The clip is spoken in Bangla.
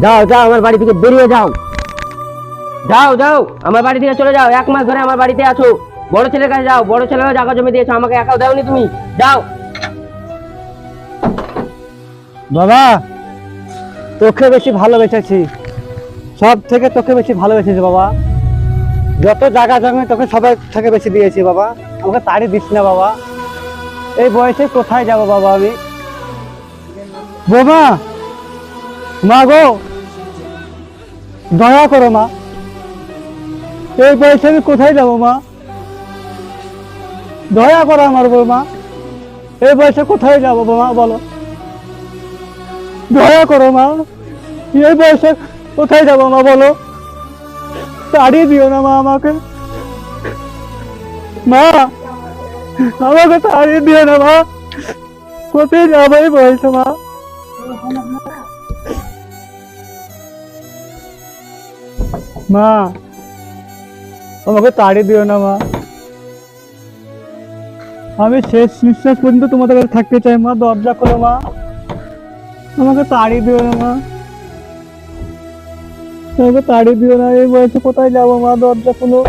যাও যাও, আমার বাড়ি থেকে বেরিয়ে যাও। যাও যাও, আমার বাড়ি থেকে চলে যাও। এক মাস ধরে আমার বাড়িতে আছো। বড় ছেলের কাছে যাও, বড় ছেলেও জায়গা জমি দিয়েছ, আমাকে একাও দাওনি তুমি। যাও। বাবা, তোকে বেশি ভালোবেসেছি। সব থেকে তোকে বেশি ভালোবেসেছি, বাবা। যত জায়গা জমি তোকে সবাই থেকে বেশি দিয়েছি, বাবা। আমাকে তাড়ি দিস না, বাবা। এই বয়সে কোথায় যাব, বাবা, আমি? বোমা মা গো, দয়া করো মা। এই বয়সে আমি কোথায় যাব মা? দয়া করো আমার বৌমা এই বয়সে কোথায় যাব মা, বলো। দয়া করো মা। এই বয়সে কোথায় যাব মা, বলো। তাড়িয়ে দিও না মা আমাকে। মা, আমাকে তাড়িয়ে দিও না মা। কোথায় যাব এই বয়সে মা? মা, আমাকে তাড়িয়ে দিও না মা। আমি শেষ নিঃশ্বাস পর্যন্ত তোমাদের কাছে থাকতে চাই মা, দরজা খোলো মা। আমাকে তাড়ি দিও না মা। আমাকে তাড়ি দিও না, এই বয়সে কোথায় যাব মা, দরজা খুলো।